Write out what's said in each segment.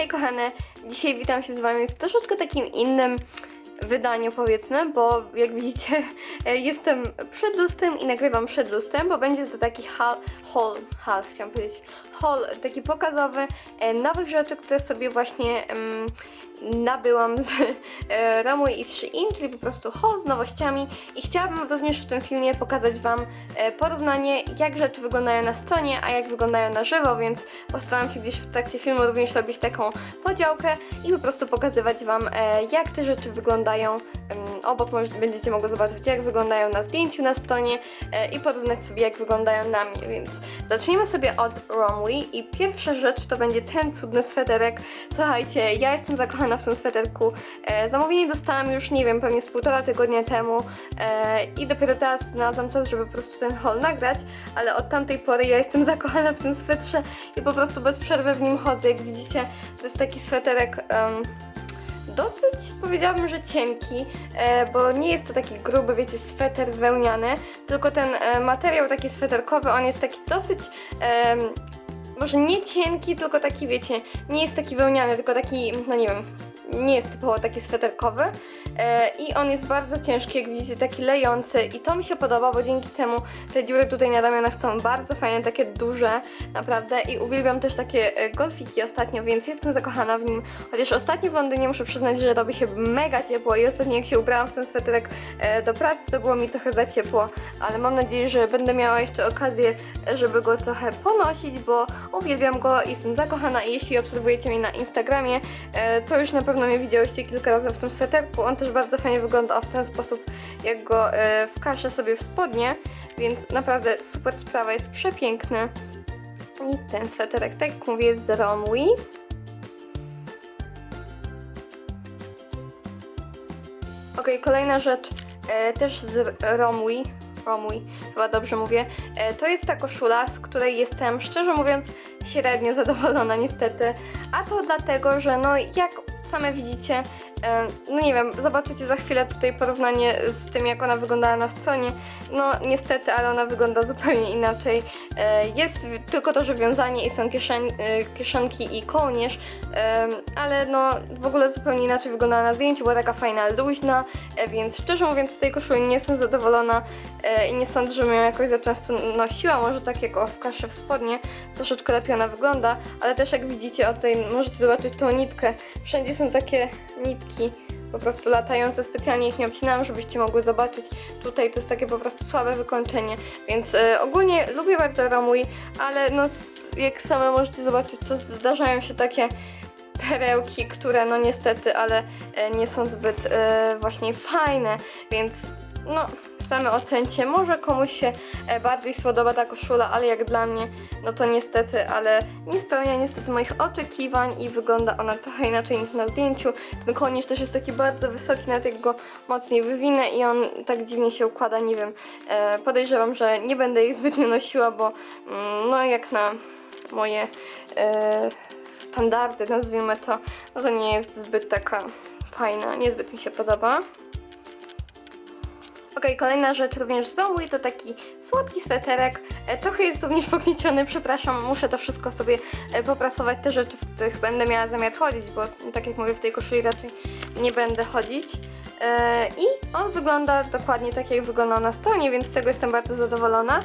Hej kochane, dzisiaj witam się z wami w troszeczkę takim innym wydaniu powiedzmy, bo jak widzicie jestem przed lustrem i nagrywam przed lustrem, bo będzie to taki haul, haul, haul chciałam powiedzieć, haul taki pokazowy e, nowych rzeczy, które sobie właśnie nabyłam z e, Romu i z Shein, czyli po prostu haul z nowościami i chciałabym również w tym filmie pokazać wam e, porównanie jak rzeczy wyglądają na stronie, a jak wyglądają na żywo, więc postaram się gdzieś w trakcie filmu również robić taką podziałkę i po prostu pokazywać wam e, jak te rzeczy wyglądają. Obok będziecie mogły zobaczyć jak wyglądają na zdjęciu na stronie e, i porównać sobie jak wyglądają na mnie, więc zacznijmy sobie od Romwe i pierwsza rzecz to będzie ten cudny sweterek. Słuchajcie, ja jestem zakochana w tym sweterku. E, zamówienie dostałam już, nie wiem, pewnie z półtora tygodnia temu e, i dopiero teraz znalazłam czas, żeby po prostu ten haul nagrać, ale od tamtej pory ja jestem zakochana w tym swetrze i po prostu bez przerwy w nim chodzę. Jak widzicie, to jest taki sweterek... em, dosyć powiedziałabym, że cienki, e, bo nie jest to taki gruby, wiecie, sweter wełniany, tylko ten e, materiał taki sweterkowy, on jest taki dosyć, em, może nie cienki, tylko taki, wiecie, nie jest taki wełniany, tylko taki, no nie wiem, nie jest typowo taki sweterkowy. e, i on jest bardzo ciężki, jak widzicie, taki lejący i to mi się podoba, bo dzięki temu te dziury tutaj na ramionach są bardzo fajne, takie duże, naprawdę i uwielbiam też takie e, golfiki ostatnio, więc jestem zakochana w nim, chociaż ostatnio w Londynie muszę przyznać, że robi się mega ciepło i ostatnio jak się ubrałam w ten sweterek e, do pracy, to było mi trochę za ciepło, ale mam nadzieję, że będę miała jeszcze okazję, e, żeby go trochę ponosić, bo uwielbiam go jestem zakochana i jeśli obserwujecie mnie na Instagramie, e, to już na pewno mnie widziałyście kilka razy w tym sweterku. On też bardzo fajnie wygląda w ten sposób, jak go e, wkaszę sobie w spodnie, więc naprawdę super sprawa, jest przepiękny. I ten sweterek, tak jak mówię, jest z Romwe. Okej, kolejna rzecz, e, też z Romwe. Romwe, chyba dobrze mówię. E, to jest ta koszula, z której jestem, szczerze mówiąc, średnio zadowolona niestety. A to dlatego, że no jak same widzicie, no nie wiem, zobaczycie za chwilę tutaj porównanie z tym, jak ona wyglądała na stronie. No niestety, ale ona wygląda zupełnie inaczej. E, Jest tylko to, że wiązanie i są kieszen, e, kieszonki i kołnierz, ale no w ogóle zupełnie inaczej wyglądała na zdjęciu, była taka fajna, luźna, e, więc szczerze mówiąc z tej koszuli nie jestem zadowolona i nie sądzę, że ją jakoś za często nosiła, może tak jak w kaszy w spodnie, troszeczkę lepiej ona wygląda, ale też jak widzicie, o tutaj możecie zobaczyć tą nitkę, wszędzie są takie nitki, po prostu latające, specjalnie ich nie obcinałam, żebyście mogły zobaczyć. Tutaj to jest takie po prostu słabe wykończenie, więc e, ogólnie lubię bardzo Romwe, ale no jak same możecie zobaczyć, co zdarzają się takie perełki, które no niestety, ale e, nie są zbyt e, właśnie fajne, więc no same ocencie. Może komuś się e, bardziej spodoba ta koszula, ale jak dla mnie, no to niestety, ale nie spełnia niestety moich oczekiwań i wygląda ona trochę inaczej niż na zdjęciu. Ten kołnierz też jest taki bardzo wysoki, nawet jak go mocniej wywinę i on tak dziwnie się układa, nie wiem. E, podejrzewam, że nie będę jej zbytnio nosiła, bo mm, no jak na moje e, standardy, nazwijmy to, no to nie jest zbyt taka fajna, niezbyt mi się podoba. Okej, kolejna rzecz również z domu i to taki słodki sweterek. E, trochę jest również pognieciony, przepraszam, muszę to wszystko sobie e, poprasować, te rzeczy, w których będę miała zamiar chodzić, bo tak jak mówię, w tej koszuli raczej nie będę chodzić. E, I on wygląda dokładnie tak, jak wyglądał na stronie, więc z tego jestem bardzo zadowolona.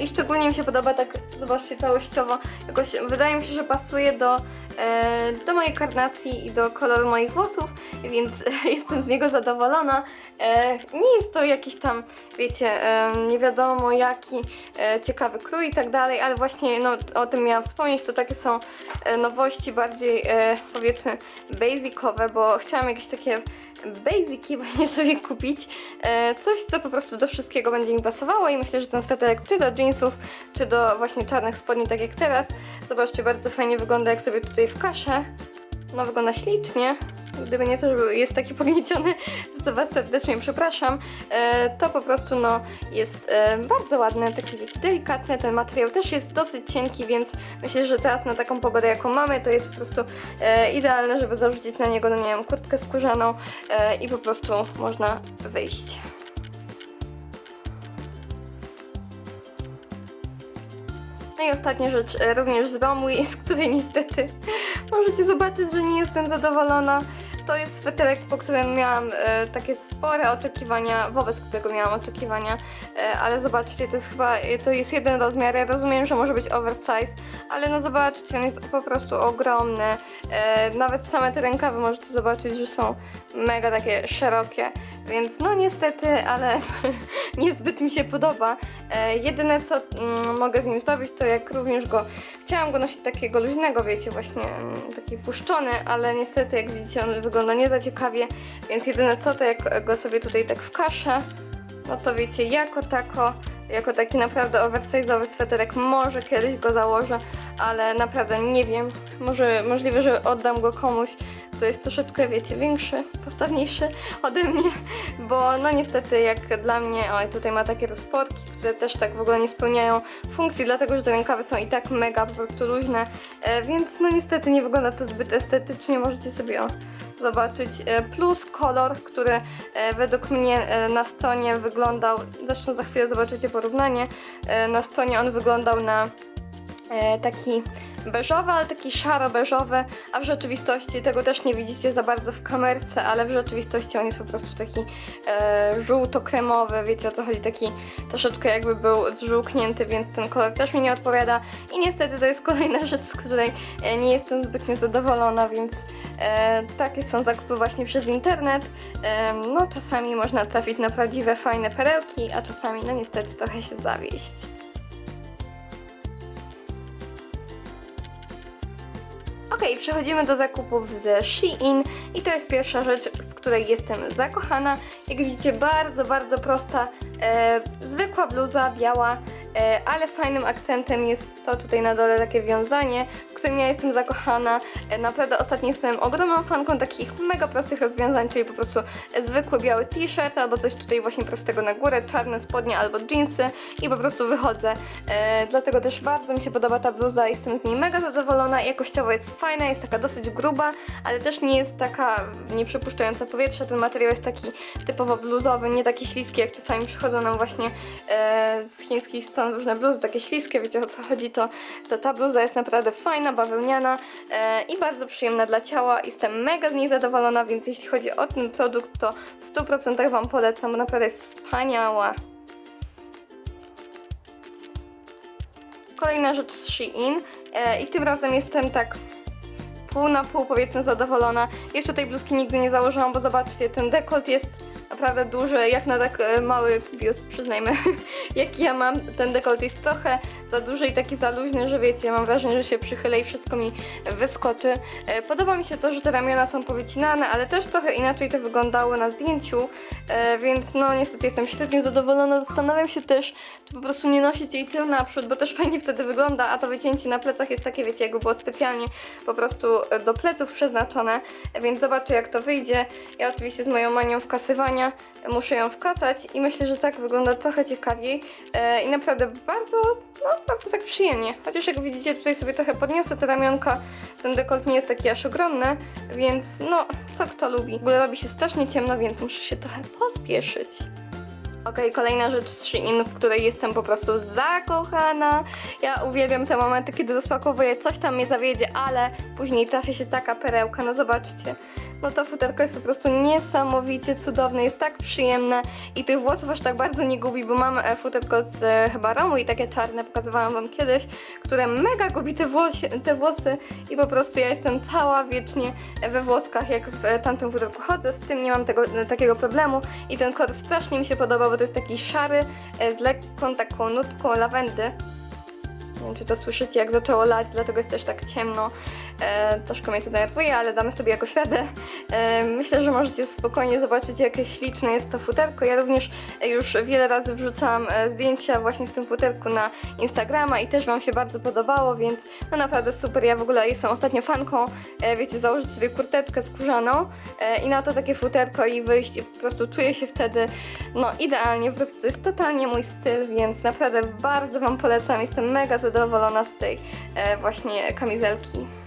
I szczególnie mi się podoba tak, zobaczcie, całościowo, jakoś wydaje mi się, że pasuje do, do mojej karnacji i do koloru moich włosów, więc jestem z niego zadowolona. E, nie jest to jakiś tam, wiecie, e, nie wiadomo jaki e, ciekawy krój i tak dalej, ale właśnie no, o tym miałam wspomnieć, to takie są e, nowości bardziej e, powiedzmy basicowe, bo chciałam jakieś takie basiki właśnie sobie kupić. E, coś, co po prostu do wszystkiego będzie mi pasowało i myślę, że ten sweterek czy do jeansów, czy do właśnie czarnych spodni, tak jak teraz. Zobaczcie, bardzo fajnie wygląda jak sobie tutaj w kaszę. No wygląda ślicznie. Gdyby nie to, że jest taki pognieciony, za Was serdecznie przepraszam, e, to po prostu no, jest e, bardzo ładne, takie wiecie, delikatne. Ten materiał też jest dosyć cienki, więc myślę, że teraz na taką pogodę, jaką mamy, to jest po prostu e, idealne, żeby zarzucić na niego, no nie wiem, kurtkę skórzaną i po prostu można wyjść. No i ostatnia rzecz, e, również z domu, z której niestety możecie zobaczyć, że nie jestem zadowolona. To jest sweterek, po którym miałam e, takie spore oczekiwania, wobec którego miałam oczekiwania, e, ale zobaczcie, to jest chyba, e, to jest jeden rozmiar, ja rozumiem, że może być oversize, ale no zobaczcie, on jest po prostu ogromny, e, nawet same te rękawy możecie zobaczyć, że są mega takie szerokie, więc no niestety, ale niezbyt mi się podoba. E, jedyne co mm, mogę z nim zrobić, to jak również go, chciałam go nosić takiego luźnego, wiecie, właśnie mm, taki puszczony, ale niestety jak widzicie on wygląda nie za ciekawie, więc jedyne co to jak go sobie tutaj tak wkaszę, no to wiecie, jako tako, jako taki naprawdę oversize'owy sweterek, może kiedyś go założę, ale naprawdę nie wiem, może możliwe, że oddam go komuś, kto jest troszeczkę, wiecie, większy, postawniejszy ode mnie, bo no niestety jak dla mnie, oj, tutaj ma takie rozporki, które też tak w ogóle nie spełniają funkcji, dlatego że te rękawy są i tak mega po prostu luźne, e, więc no niestety nie wygląda to zbyt estetycznie, możecie sobie o, zobaczyć. E, Plus kolor, który e, według mnie na stronie wyglądał, zresztą za chwilę zobaczycie porównanie, na stronie on wyglądał na taki beżowy, ale taki szaro-beżowy, a w rzeczywistości tego też nie widzicie za bardzo w kamerce, ale w rzeczywistości on jest po prostu taki e, żółto-kremowy, wiecie o co chodzi, taki troszeczkę jakby był zżółknięty, więc ten kolor też mi nie odpowiada i niestety to jest kolejna rzecz, z której e, nie jestem zbytnio zadowolona, więc e, takie są zakupy właśnie przez internet. E, no czasami można trafić na prawdziwe, fajne perełki, a czasami no niestety trochę się zawieść. Okej, przechodzimy do zakupów z Shein i to jest pierwsza rzecz, w której jestem zakochana. Jak widzicie, bardzo, bardzo prosta, e, zwykła bluza, biała, e, ale fajnym akcentem jest to tutaj na dole takie wiązanie, którym ja jestem zakochana. E, naprawdę ostatnio jestem ogromną fanką takich mega prostych rozwiązań, czyli po prostu zwykły biały t-shirt albo coś tutaj właśnie prostego na górę, czarne spodnie albo jeansy i po prostu wychodzę. E, dlatego też bardzo mi się podoba ta bluza, jestem z niej mega zadowolona. Jakościowo jest fajna, jest taka dosyć gruba, ale też nie jest taka nieprzepuszczająca powietrza. Ten materiał jest taki typowo bluzowy, nie taki śliski, jak czasami przychodzą nam właśnie e, z chińskich stron różne bluzy, takie śliskie, wiecie o co chodzi, to, to ta bluza jest naprawdę fajna, bawełniana e, i bardzo przyjemna dla ciała. Jestem mega z niej zadowolona, więc jeśli chodzi o ten produkt, to w 100% Wam polecam, naprawdę jest wspaniała. Kolejna rzecz z Shein e, i tym razem jestem tak pół na pół powiedzmy zadowolona. Jeszcze tej bluzki nigdy nie założyłam, bo zobaczcie, ten dekolt jest naprawdę duży, jak na tak e, mały biust, przyznajmy, jaki ja mam. Ten dekolt jest trochę za duży i taki za luźny, że wiecie, mam wrażenie, że się przychylę i wszystko mi wyskoczy. E, Podoba mi się to, że te ramiona są powycinane, ale też trochę inaczej to wyglądało na zdjęciu, e, więc no niestety jestem średnio zadowolona. Zastanawiam się też, czy po prostu nie nosić jej tył naprzód, bo też fajnie wtedy wygląda, a to wycięcie na plecach jest takie, wiecie, jakby było specjalnie po prostu e, do pleców przeznaczone, więc zobaczę jak to wyjdzie. Ja oczywiście z moją manią wkasywania muszę ją wkasać i myślę, że tak wygląda trochę ciekawiej e, i naprawdę bardzo, no bardzo tak przyjemnie. Chociaż jak widzicie tutaj sobie trochę podniosę te ramionka, ten dekolt nie jest taki aż ogromny, więc no, co kto lubi. W ogóle robi się strasznie ciemno, więc muszę się trochę pospieszyć. Okej, kolejna rzecz z Shein, w której jestem po prostu zakochana. Ja uwielbiam te momenty, kiedy rozpakowuję, coś tam mnie zawiedzie, ale później trafia się taka perełka, no zobaczcie. No to futerko jest po prostu niesamowicie cudowne, jest tak przyjemne i tych włosów aż tak bardzo nie gubi, bo mam e, futerko z e, chyba Romu i takie czarne, pokazywałam wam kiedyś, które mega gubi te, włosie, te włosy i po prostu ja jestem cała wiecznie we włoskach, jak w e, tamtym futerku chodzę, z tym nie mam tego, takiego problemu i ten kolor strasznie mi się podoba, bo to jest taki szary e, z lekką taką nutką lawendy. Nie wiem, czy to słyszycie, jak zaczęło lać, dlatego jest też tak ciemno. E, troszkę mnie to denerwuje, ale damy sobie jakoś radę. E, myślę, że możecie spokojnie zobaczyć, jakie śliczne jest to futerko. Ja również już wiele razy wrzucałam e, zdjęcia właśnie w tym futerku na Instagrama i też Wam się bardzo podobało, więc no naprawdę super. Ja w ogóle jestem ostatnio fanką, e, wiecie, założyć sobie kurteczkę skórzaną e, i na to takie futerko i wyjść i po prostu czuję się wtedy no idealnie, po prostu to jest totalnie mój styl, więc naprawdę bardzo Wam polecam. Jestem mega zadowolona z tej e, właśnie kamizelki.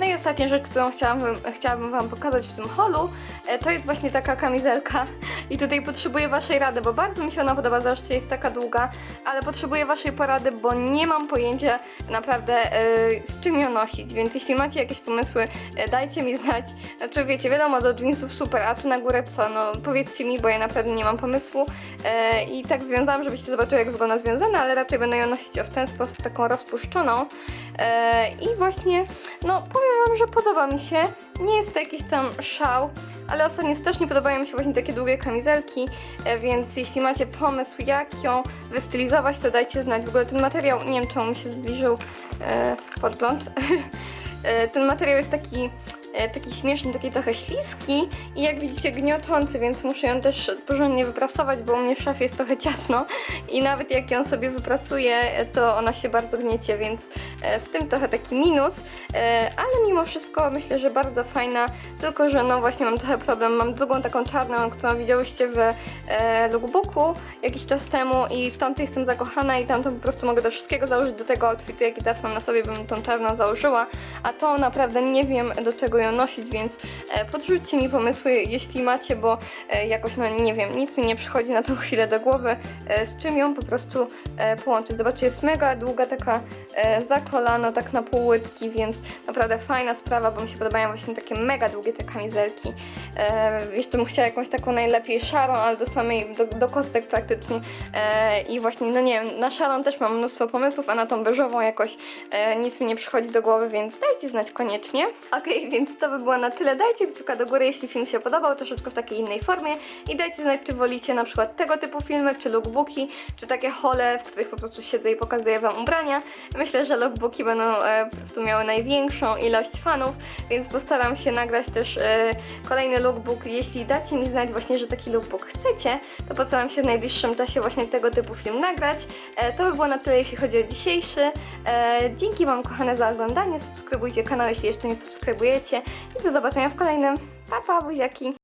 No i ostatnia rzecz, którą chciałabym, chciałabym Wam pokazać w tym holu, e, to jest właśnie taka kamizelka. I tutaj potrzebuję Waszej rady, bo bardzo mi się ona podoba, zobaczcie, jest taka długa, ale potrzebuję Waszej porady, bo nie mam pojęcia naprawdę e, z czym ją nosić, więc jeśli macie jakieś pomysły, e, dajcie mi znać. Znaczy wiecie, wiadomo, do jeansów super, a tu na górę co? No powiedzcie mi, bo ja naprawdę nie mam pomysłu. I tak związałam, żebyście zobaczyły jak wygląda związana, ale raczej będę ją nosić w ten sposób, taką rozpuszczoną. I właśnie, no powiem Wam, że podoba mi się. Nie jest to jakiś tam szał, ale ostatnio też nie podobają mi się właśnie takie długie kamizelki, e, więc jeśli macie pomysł, jak ją wystylizować, to dajcie znać. W ogóle ten materiał, nie wiem czemu mi się zbliżył e, podgląd. E, ten materiał jest taki, taki śmieszny, taki trochę śliski i jak widzicie gniotący, więc muszę ją też porządnie wyprasować, bo u mnie w szafie jest trochę ciasno i nawet jak ją sobie wyprasuję, e, to ona się bardzo gniecie, więc e, z tym trochę taki minus, e, ale mimo wszystko myślę, że bardzo fajna, tylko że no właśnie mam trochę problem, mam drugą taką czarną, którą widziałyście w e, lookbooku jakiś czas temu i w tamtej jestem zakochana i tamtą po prostu mogę do wszystkiego założyć, do tego outfitu jaki teraz mam na sobie, bym tą czarną założyła, a to naprawdę nie wiem do czego ją nosić, więc e, podrzućcie mi pomysły, jeśli macie, bo e, jakoś no nie wiem, nic mi nie przychodzi na tą chwilę do głowy, e, z czym ją po prostu połączyć. Zobaczcie, jest mega długa taka za kolano, tak na pół łydki, więc naprawdę fajna sprawa, bo mi się podobają właśnie takie mega długie te kamizelki. Jeszcze bym chciała jakąś taką najlepiej szarą, ale do samej, do, do kostek praktycznie. I właśnie, no nie wiem, na szarą też mam mnóstwo pomysłów, a na tą beżową jakoś nic mi nie przychodzi do głowy, więc dajcie znać koniecznie. Okej, więc to by było na tyle. Dajcie kciuka do góry, jeśli film się podobał, troszeczkę w takiej innej formie i dajcie znać, czy wolicie na przykład tego typu filmy, czy lookbooki, czy takie hole, w których po prostu siedzę i pokazuję Wam ubrania. Myślę, że lookbooki będą e, po prostu miały największą ilość fanów, więc postaram się nagrać też e, kolejny lookbook. Jeśli dacie mi znać właśnie, że taki lookbook chcecie, to postaram się w najbliższym czasie właśnie tego typu film nagrać. E, to by było na tyle, jeśli chodzi o dzisiejszy. E, dzięki Wam kochane za oglądanie, subskrybujcie kanał, jeśli jeszcze nie subskrybujecie i do zobaczenia w kolejnym. Pa, pa, buziaki!